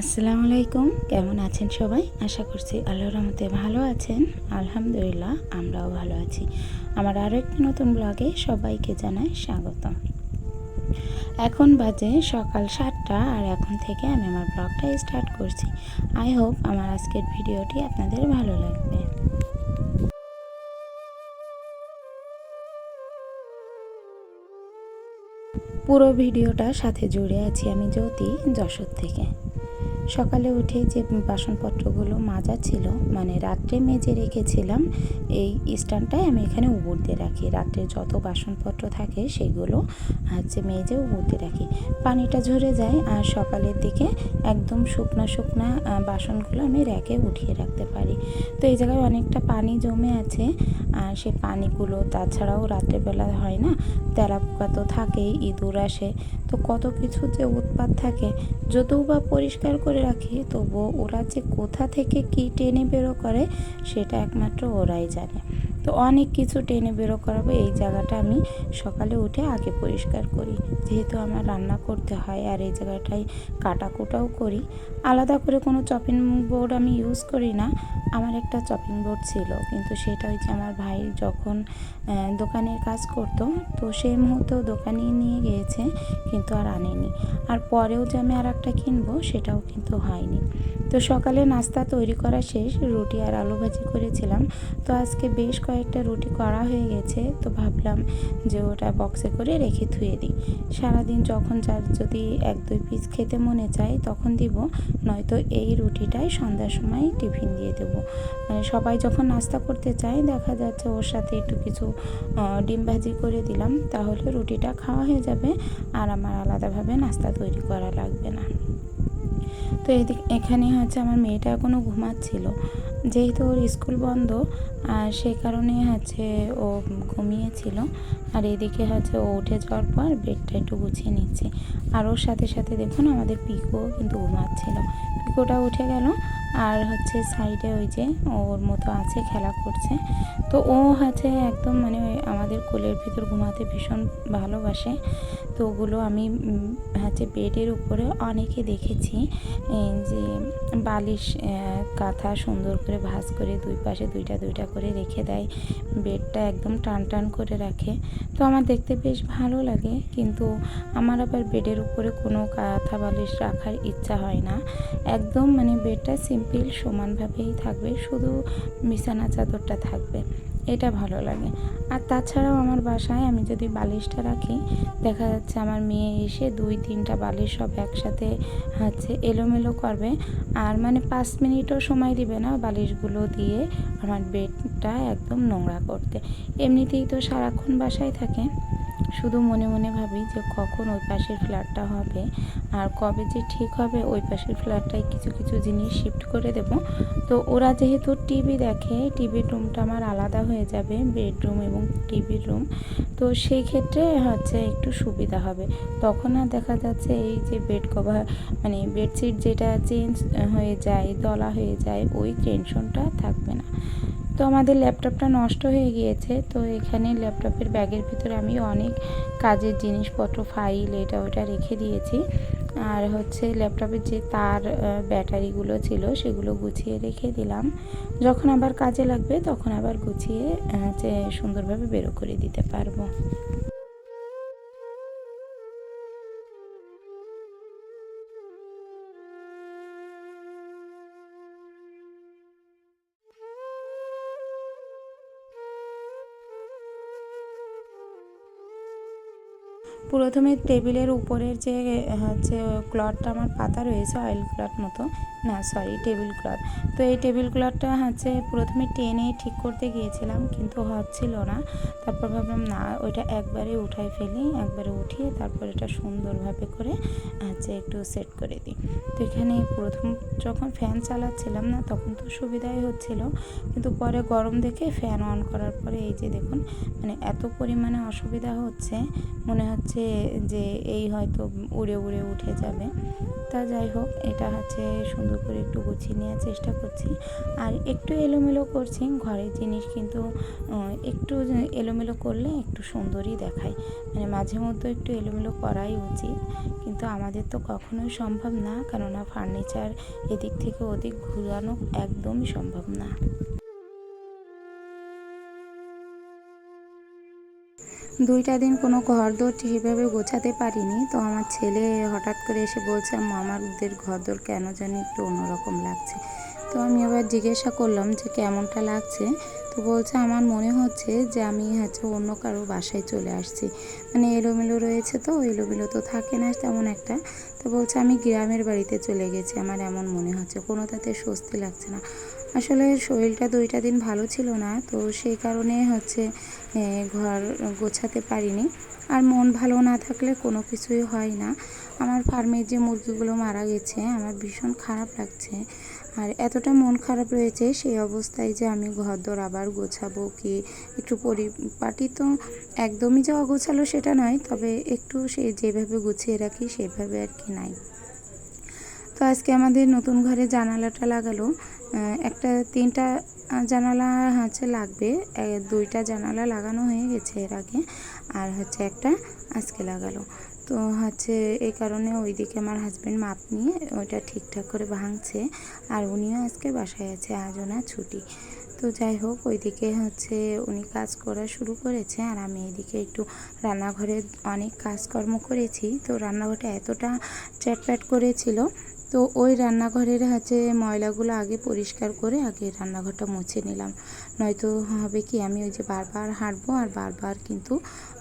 আসসালামু আলাইকুম। কেমন আছেন সবাই? আশা করছি আল্লাহ রহমতে ভালো আছেন। আলহামদুলিল্লাহ, আমরাও ভালো আছি। আমার আরও একটি নতুন ব্লগে সবাইকে জানাই স্বাগত এখন বাজে সকাল সাতটা আর এখন থেকে আমি আমার ব্লগটা স্টার্ট করছি। আই হোপ আমার আজকের ভিডিওটি আপনাদের ভালো লাগবে। পুরো ভিডিওটা সাথে জুড়ে আছি আমি জ্যোতি যশোর থেকে। সকালে উঠে যে বাসনপত্রগুলো মাজা ছিল মানে রাত্রে মেজে রেখেছিলাম, এই স্ট্যান্ডটায় আমি এখানে উবুর দিয়ে রাখি। রাত্রে যত বাসনপত্র থাকে সেগুলো হচ্ছে মেজে উবুর দিয়ে রাখি। পানিটা ঝরে যায় আর সকালের দিকে একদম শুকনা শুকনা বাসনগুলো আমি র্যাকে উঠিয়ে রাখতে পারি। তো এই জায়গায় অনেকটা পানি জমে আছে সে পানিগুলো তাছাড়াও রাত্রেবেলা হয় না, তেলাপোকা তো থাকেই, ইঁদুর আসে। তো কত কিছু যে উৎপাত থাকে, যদিও বা পরিষ্কার করে রাখি, তবুও ওরা যে কোথা থেকে কী টেনে বেরো করে, সেটা একমাত্র ওরাই জানে। তো অনেক কিছু টেনে বেরো করাবো, এই জায়গাটা আমি সকালে উঠে আগে পরিষ্কার করি। যেহেতু আমার রান্না করতে হয় আর এই জায়গাটায় কাটাকুটাও করি, আলাদা করে কোনো চপিং বোর্ড আমি ইউজ করি না। আমার একটা চপিং বোর্ড ছিল, কিন্তু সেটা হচ্ছে আমার ভাই যখন দোকানের কাজ করতো, তো সেই মুহূর্তেও দোকানে নিয়ে গিয়েছে, কিন্তু আর আনেনি। আর পরেও যে আমি আর একটা কিনবো, সেটাও কিন্তু হয়নি। তো সকালে নাস্তা তৈরি করা শেষ, রুটি আর আলু ভাজি করেছিলাম। তো আজকে বেশ কয়েকটা রুটি করা হয়ে গেছে, তো ভাবলাম যে ওটা বক্সে করে রেখে ধুয়ে দিই। সারাদিন যখন যার যদি এক দুই পিস খেতে মনে চায়, তখন দিব, নয়তো এই রুটিটাই সন্ধ্যার সময় টিফিন দিয়ে দেবো। মানে সবাই যখন নাস্তা করতে চায়, দেখা যাচ্ছে ওর সাথে একটু কিছু ডিম ভাজি করে দিলাম, তাহলে রুটিটা খাওয়া হয়ে যাবে আর আমার আলাদাভাবে নাস্তা তৈরি করা লাগবে না। তো এদিক, এখানে হচ্ছে আমার মেয়েটা এখনও ঘুমাচ্ছিল। যেহেতু ওর স্কুল বন্ধ, আর সে কারণে হচ্ছে ও ঘুমিয়েছিল। আর এদিকে হচ্ছে ও উঠে যাওয়ার পর বেডটা একটু গুছিয়ে নিচ্ছে। আর ওর সাথে সাথে দেখুন আমাদের পিকো কিন্তু ঘুমাচ্ছিল। পিকোটা উঠে গেল, আর হচ্ছে সাইডে ওই যে ওর মতো আছে, খেলা করছে। তো ও হচ্ছে একদম মানে আমাদের কোলের ভিতর ঘুমাতে ভীষণ ভালোবাসে। তো ওগুলো আমি হচ্ছে বেডের উপরে অনেকে দেখেছি যে বালিশ কাঁথা সুন্দর করে ভাঁজ করে দুই পাশে দুইটা দুইটা করে রেখে দেয়। বেডটা একদম টান টান করে রাখে। তো আমার দেখতে বেশ ভালো লাগে, কিন্তু আমার আবার বেডের উপরে কোনো কাঁথা বালিশ রাখার ইচ্ছা হয় না। একদম মানে বেডটা সিম্পল সমানভাবেই থাকবে, শুধু বিছানা চাদরটা থাকবে। এটা ভালো লাগে। আর তাছাড়াও আমার বাসায় আমি যদি বালিশটা রাখি, দেখা যাচ্ছে আমার মেয়ে এসে দুই, তিনটা বালিশ সব একসাথে হচ্ছে এলোমেলো করবে। আর মানে পাঁচ মিনিটও সময় দিবে না বালিশগুলো দিয়ে আমার বেডটা একদম নোংরা করতে। এমনিতেই তো সারাক্ষণ বাসায় থাকে। শুধু মনে মনে ভাবি যে কখন ওই পাশের ফ্ল্যাটটা হবে আর কবে যে ঠিক হবে, ওই পাশের ফ্ল্যাটটায় কিছু কিছু জিনিস শিফট করে দেব। তো ওরা যেহেতু টিভি দেখে টিভির রুমটা আমার আলাদা হয়ে যাবে বেডরুম এবং টিভির রুম তো সেই ক্ষেত্রে হচ্ছে একটু সুবিধা হবে। তখন আর দেখা যাচ্ছে এই যে বেড কভার মানে বেডশিট যেটা চেঞ্জ হয়ে যায় দলা হয়ে যায়, ওই টেনশনটা থাকবে না। তো আমাদের ল্যাপটপটা নষ্ট হয়ে গিয়েছে। তো এখানে ল্যাপটপের ব্যাগের ভিতরে আমি অনেক কাজের জিনিসপত্র, ফাইল, এটা ওটা রেখে দিয়েছি। আর হচ্ছে ল্যাপটপের যে তার ব্যাটারিগুলো ছিল সেগুলো গুছিয়ে রেখে দিলাম। যখন আবার কাজে লাগবে তখন আবার গুছিয়ে সুন্দরভাবে বেরো করে দিতে পারব। প্রথমে টেবিলের উপরের যে, হচ্ছে ক্লথটা আমার পাতা রয়েছে অয়েল ক্লথ মতো। না সরি টেবিল ক্লথ তো এই টেবিল ক্লথটা হচ্ছে প্রথমে টেনে ঠিক করতে গিয়েছিলাম, কিন্তু হচ্ছিল না। তারপর ভাবলাম, না, ওইটা একবারে উঠাই ফেলি, একবারে উঠিয়ে তারপর এটা সুন্দরভাবে করে হচ্ছে একটু সেট করে দিই। তো এখানে প্রথম যখন ফ্যান চালাচ্ছিলাম না, তখন তো সুবিধাই হচ্ছিল। কিন্তু পরে গরম দেখে ফ্যান অন করার পরে এই যে দেখুন মানে এত পরিমাণে অসুবিধা হচ্ছে, মনে হচ্ছে হচ্ছে যে এই হয়তো উড়ে উড়ে উঠে যাবে। তা যাই হোক, এটা হচ্ছে সুন্দর করে একটু গুছিয়ে নেওয়ার চেষ্টা করছি। আর একটু এলোমেলো করছি, ঘরের জিনিস কিন্তু একটু এলোমেলো করলে একটু সুন্দরই দেখায়। মানে মাঝে মধ্যে একটু এলোমেলো করাই উচিত, কিন্তু আমাদের তো কখনোই সম্ভব না, কেননা ফার্নিচার এদিক থেকে ওদিক ঘুরানো একদমই সম্ভব না। দুইটা দিন কোনো ঘর দোর ঠিকভাবে গোছাতে পারিনি তো আমার ছেলে হঠাৎ করে এসে বলছে "আম্মু, আমাদের ঘর দোর কেন জানি একটু অন্যরকম লাগছে। তো আমি আবার জিজ্ঞাসা করলাম যে কেমনটা লাগছে? তো বলছে আমার মনে হচ্ছে যে আমি হচ্ছে অন্য কারও বাসায় চলে আসছি। মানে এলোমেলো রয়েছে তো এলোমেলো তো থাকে না তেমন একটা। তো বলছে আমি গ্রামের বাড়িতে চলে গেছি আমার এমন মনে হচ্ছে কোনো তাতে স্বস্তি লাগছে না। আসলে শরীরটা দুইটা দিন ভালো ছিল না, তো সেই কারণে হচ্ছে ঘর গোছাতে পারিনি। আর মন ভালো না থাকলে কোনো কিছুই হয় না। আমার ফার্মের যে মুরগিগুলো মারা গেছে, আমার ভীষণ খারাপ লাগছে। আর এতটা মন খারাপ রয়েছে সেই অবস্থায় যে আমি ঘরদোর আবার গোছাবো কি? একটু পরিপাটি তো একদমই যে অগোছালো সেটা নয়, তবে একটু সে যেভাবে গুছিয়ে রাখি সেভাবে আর কি নাই। তো আজকে আমাদের নতুন ঘরে জানালাটা লাগালো। একটা তিনটা জানালা হচ্ছে লাগবে। দুইটা জানালা লাগানো হয়ে গেছে এর আগে, আর হচ্ছে একটা আজকে লাগালো। তো হচ্ছে এই কারণে ওইদিকে আমার হাজব্যান্ড মাপ নিয়ে ওইটা ঠিকঠাক করে ভাঙছে, আর উনিও আজকে বাসায় আছে আজ ওনার ছুটি। তো যাই হোক, ওইদিকে হচ্ছে উনি কাজ করা শুরু করেছে, আর আমি এদিকে একটু রান্নাঘরে অনেক কাজকর্ম করেছি। তো রান্নাঘরটা এতটা চ্যাটপ্যাট করেছিল তো ওই রান্নাঘরের হচ্ছে ময়লাগুলো আগে পরিষ্কার করে আগে রান্নাঘরটা মুছে নিলাম। নয়তো হবে কি, আমি ওই যে বারবার হাঁটবো আর বারবার কিন্তু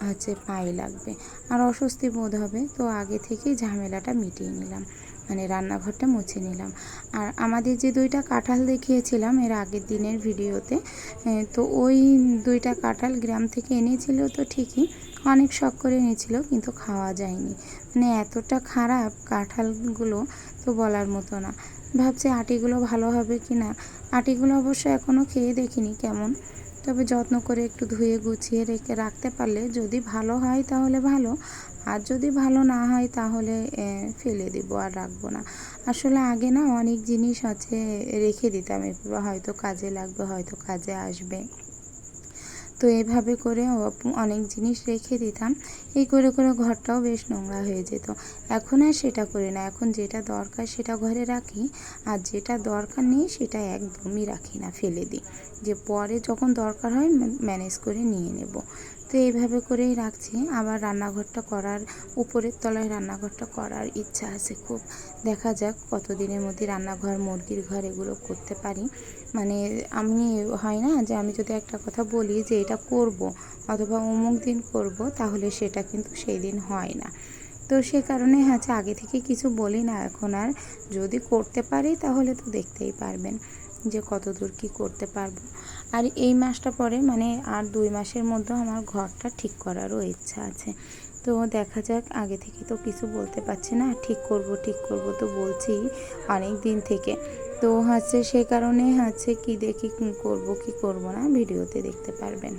হচ্ছে পায়ে লাগবে। আর অস্বস্তি বোধ হবে, তো আগে থেকেই ঝামেলাটা মিটিয়ে নিলাম। মানে রান্নাঘরটা মুছে নিলাম। আর আমাদের যে দুইটা কাঁঠাল দেখিয়েছিলাম এর আগের দিনের ভিডিওতে তো ওই দুইটা কাঁঠাল গ্রাম থেকে এনেছিল তো ঠিকই, অনেক শখ করে এনেছিল কিন্তু খাওয়া যায়নি। মানে এতটা খারাপ কাঁঠালগুলো তো বলার মতো না। ভাবছি আটিগুলো ভালো হবে কি না? আটিগুলো অবশ্য এখনও খেয়ে দেখিনি কেমন। তবে যত্ন করে একটু ধুয়ে গুছিয়ে রেখে রাখতে পারলে যদি ভালো হয় তাহলে ভালো। আর যদি ভালো না হয় তাহলে ফেলে দিব আর রাখব না। আসলে আগে না অনেক জিনিস আছে রেখে দিতাম এভাবে হয়তো কাজে লাগবে, হয়তো কাজে আসবে। তো এভাবে করে অনেক জিনিস রেখে দিতাম। এই করে করে ঘরটাও বেশ নোংরা হয়ে যেত। এখন আর সেটা করি না। এখন যেটা দরকার সেটা ঘরে রাখি। আর যেটা দরকার নেই সেটা একদমই রাখি না, ফেলে দিই। যে পরে যখন দরকার হয় ম্যানেজ করে নিয়ে নেব। তো এইভাবে করেই রাখছি। আবার রান্নাঘরটা করার, উপরের তলায় রান্নাঘরটা করার ইচ্ছা আছে খুব। দেখা যাক কতদিনের মধ্যে রান্নাঘর, মুরগির ঘর এগুলো করতে পারি। মানে আমি হয় না যে আমি যদি একটা কথা বলি যে এটা করব অথবা অমুক দিন করব তাহলে সেটা কিন্তু সেই দিন হয় না। তো সে কারণে হচ্ছে আগে থেকে কিছু বলি না এখন আর। যদি করতে পারি তাহলে তো দেখতেই পারবেন যে কত দূর কী করতে পারব। আর এই মাসটা পরে মানে আর দুই মাসের মধ্যে আমার ঘরটা ঠিক করারও ইচ্ছা আছে। তো দেখা যাক, আগে থেকে তো কিছু বলতে পারছি না, ঠিক করব ঠিক করব তো বলছি অনেক দিন থেকে। তো হচ্ছে সে কারণে হচ্ছে কি দেখি করব কি করব না, ভিডিওতে দেখতে পারবেন।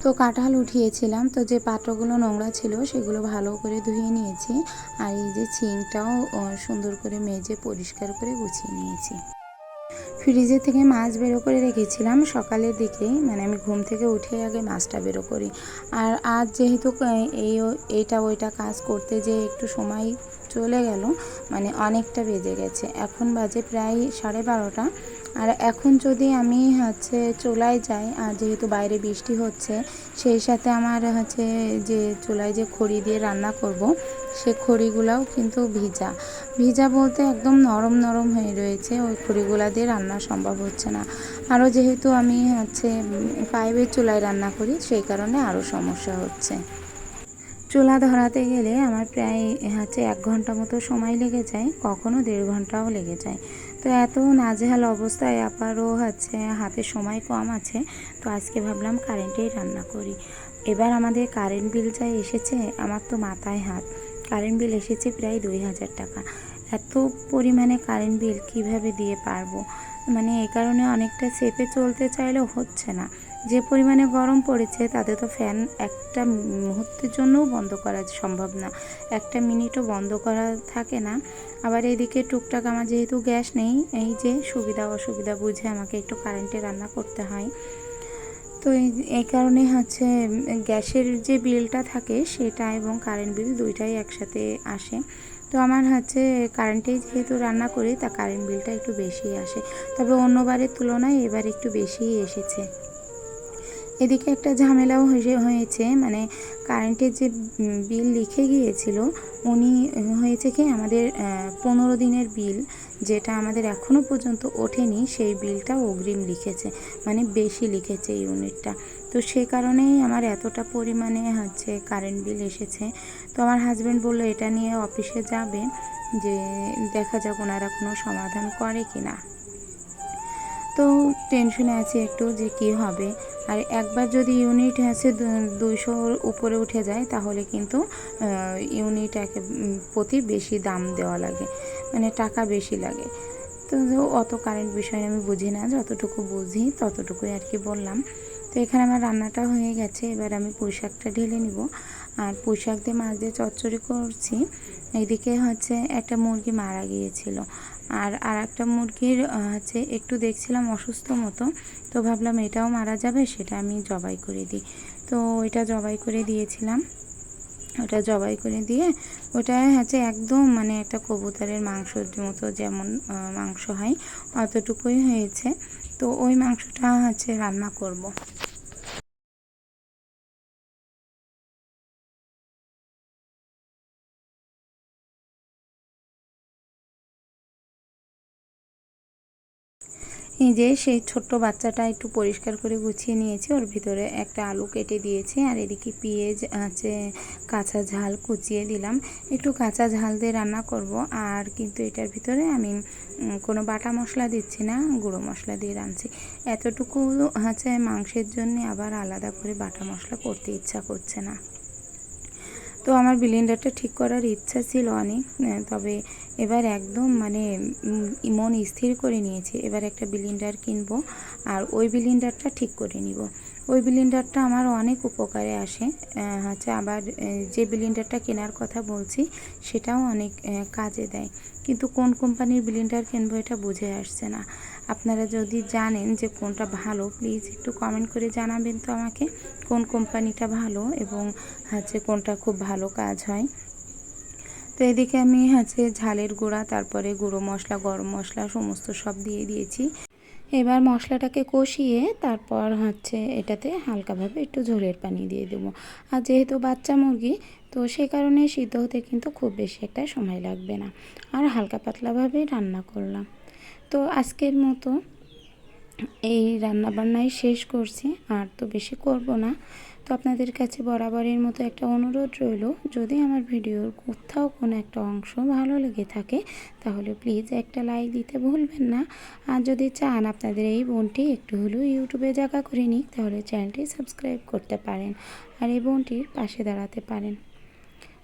তো কাঁঠাল উঠিয়েছিলাম তো যে পাত্রগুলো নোংরা ছিল সেগুলো ভালো করে ধুয়ে নিয়েছি আর এই যে আহ, সুন্দর করে মেজে পরিষ্কার করে গুছিয়ে নিয়েছি। ফ্রিজে থেকে মাছ বেরো করে রেখেছিলাম সকালের দিকেই মানে আমি ঘুম থেকে উঠে আগে মাছটা বেরো করি। আর আজ যেহেতু এই এইটা ওইটা কাজ করতে যে একটু সময় চলে গেল মানে অনেকটা বেজে গেছে। এখন বাজে প্রায় সাড়ে বারোটা। আর এখন যদি আমি হচ্ছে চুলায় যাই, আর যেহেতু বাইরে বৃষ্টি হচ্ছে, সেই সাথে আমার হচ্ছে যে চুলায় যে খড়ি দিয়ে রান্না করব, সে খড়িগুলাও কিন্তু ভিজা। ভিজা বলতে একদম নরম নরম হয়ে রয়েছে, ওই খড়িগুলা দিয়ে রান্না সম্ভব হচ্ছে না। আরও যেহেতু আমি হচ্ছে পাইপের চুলায় রান্না করি, সেই কারণে আরও সমস্যা হচ্ছে। চুলা ধরাতে গেলে আমার প্রায় হচ্ছে এক ঘণ্টা মতো সময় লেগে যায়, কখনো দেড় ঘন্টাও লেগে যায়। তো এত নাজেহাল অবস্থায় আবারও হচ্ছে হাতে সময় কম আছে, তো আজকে ভাবলাম কারেন্টেই রান্না করি। এবার আমাদের কারেন্ট বিল যা এসেছে, আমার তো মাথায় হাত। কারেন্ট বিল এসেছে প্রায় দুই হাজার টাকা। এত পরিমাণে কারেন্ট বিল কীভাবে দিয়ে পারব? মানে এই কারণে অনেকটা চেপে চলতে চাইলেও হচ্ছে না। যে পরিমাণে গরম পড়েছে, তাতে তো ফ্যান একটা মুহূর্তের জন্যও বন্ধ করা সম্ভব না। একটা মিনিটও বন্ধ করা থাকে না। আবার এদিকে টুকটাক আমার যেহেতু গ্যাস নেই, এই যে সুবিধা অসুবিধা বুঝে আমাকে একটু কারেন্টে রান্না করতে হয়। তো এই কারণে হচ্ছে গ্যাসের যে বিলটা থাকে সেটা এবং কারেন্ট বিল দুইটাই একসাথে আসে। তো আমার হচ্ছে কারেন্টেই যেহেতু রান্না করি, তা কারেন্ট বিলটা একটু বেশি আসে। তবে অন্যবারের তুলনায় এবার একটু বেশিই এসেছে। এদিকে একটা ঝামেলাও হয়েছে মানে কারেন্টের যে বিল লিখে গিয়েছিল, উনি হয়েছে কি আমাদের পনেরো দিনের বিল যেটা আমাদের এখনও পর্যন্ত ওঠেনি, সেই বিলটা অগ্রিম লিখেছে মানে বেশি লিখেছে ইউনিটটা তো সে কারণেই আমার এতটা পরিমাণে হচ্ছে কারেন্ট বিল এসেছে। তো আমার হাজব্যান্ড বলল, এটা নিয়ে অফিসে যাবে, যে দেখা যাক ওনারা কোনো সমাধান করে কি না তো টেনশনে আছি একটু যে কি হবে। আর একবার যদি ইউনিট আছে দুইশোর উপরে উঠে যায়, তাহলে কিন্তু ইউনিট একে প্রতি বেশি দাম দেওয়া লাগে মানে টাকা বেশি লাগে। তো অত কারেন্ট বিষয় আমি বুঝি না, যতটুকু বুঝি ততটুকুই আর কি বললাম। তো এখানে আমার রান্নাটা হয়ে গেছে, এবার আমি পোশাকটা ঢেলে নিব। আর পুঁইশাক দিয়ে মাছ দিয়ে চচ্চড়ি করছি। এইদিকে হচ্ছে একটা মুরগি মারা গিয়েছিল। আর আর একটা মুরগির হচ্ছে একটু দেখছিলাম অসুস্থ মতো, তো ভাবলাম এটাও মারা যাবে, সেটা আমি জবাই করে দিই। তো ওইটা জবাই করে দিয়েছিলাম। ওটা জবাই করে দিয়ে ওটা হচ্ছে একদম মানে একটা কবুতরের মাংসর মতো যেমন মাংস হয়, অতটুকুই হয়েছে। তো ওই মাংসটা হচ্ছে রান্না করব। যে সেই ছোট্ট বাচ্চাটা একটু পরিষ্কার করে গুছিয়ে নিয়েছি, ওর ভিতরে একটা আলু কেটে দিয়েছি, আর এদিকে পেঁয়াজ আছে, কাঁচা ঝাল কুচিয়ে দিলাম। একটু কাঁচা ঝাল দিয়ে রান্না করব, আর কিন্তু এটার ভিতরে আমি কোনো বাটা মশলা দিচ্ছি না, গুঁড়ো মশলা দিয়ে রাঁধছি। এতটুকু হচ্ছে মাংসের জন্য আবার আলাদা করে বাটা মশলা করতে ইচ্ছা করছে না। তো আমার বিলিন্ডারটা ঠিক করার ইচ্ছা ছিল অনেক তবে এবার একদম মানে মন স্থির করে নিয়েছি। এবার একটা বিলিন্ডার কিনবো আর ওই বিলিন্ডারটা ঠিক করে নিব। ওই বিলিন্ডারটা আমার অনেক উপকারে আসে। হচ্ছে আবার যে বিলিন্ডারটা কেনার কথা বলছি, সেটাও অনেক কাজে দেয়। কিন্তু কোন কোম্পানির বিলিন্ডার কিনবো এটা বুঝে আসছে না। আপনারা যদি জানেন যে কোনটা ভালো প্লিজ একটু কমেন্ট করে জানাবেন তো আমাকে, কোন কোম্পানিটা ভালো এবং হচ্ছে কোনটা খুব ভালো কাজ হয়। তো এদিকে আমি হচ্ছে ঝালের গুঁড়া, তারপরে গুঁড়ো মশলা, গরম মশলা সমস্ত সব দিয়ে দিয়েছি। এবার মশলাটাকে কষিয়ে তারপর হচ্ছে এটাতে হালকাভাবে একটু ঝোলের পানি দিয়ে দেবো। আর যেহেতু বাচ্চা মুরগি, তো সে কারণে সিদ্ধ হতে কিন্তু খুব বেশি একটা সময় লাগবে না। আর হালকা পাতলাভাবে রান্না করলাম। তো আজকের মতো এই রান্নাবান্নাই শেষ করছি। আর তো বেশি করব না। তো আপনাদের কাছে বরাবরের মতো একটা অনুরোধ রইল। যদি আমার ভিডিওর কোথাও কোনো একটা অংশ ভালো লেগে থাকে, তাহলে প্লিজ একটা লাইক দিতে ভুলবেন না। আর যদি চান আপনাদের এই বোনটি একটু হলেও ইউটিউবে জায়গা করে নিক, তাহলে চ্যানেলটি সাবস্ক্রাইব করতে পারেন আর এই বোনটির পাশে দাঁড়াতে পারেন।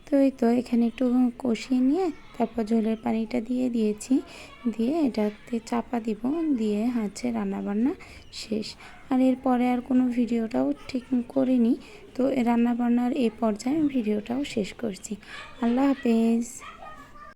তো এই তো, এখানে একটু কষিয়ে নিয়ে তারপর ঝোলের পানিটা দিয়ে দিয়েছি। দিয়ে এটাতে চাপা দিব, দিয়ে হচ্ছে রান্নাবান্না শেষ। আর এরপরে আর কোনো ভিডিওটাও ঠিক করিনি। তো রান্নাবান্নার এই পর্যায়ে ভিডিওটাও শেষ করছি। আল্লাহ হাফেজ।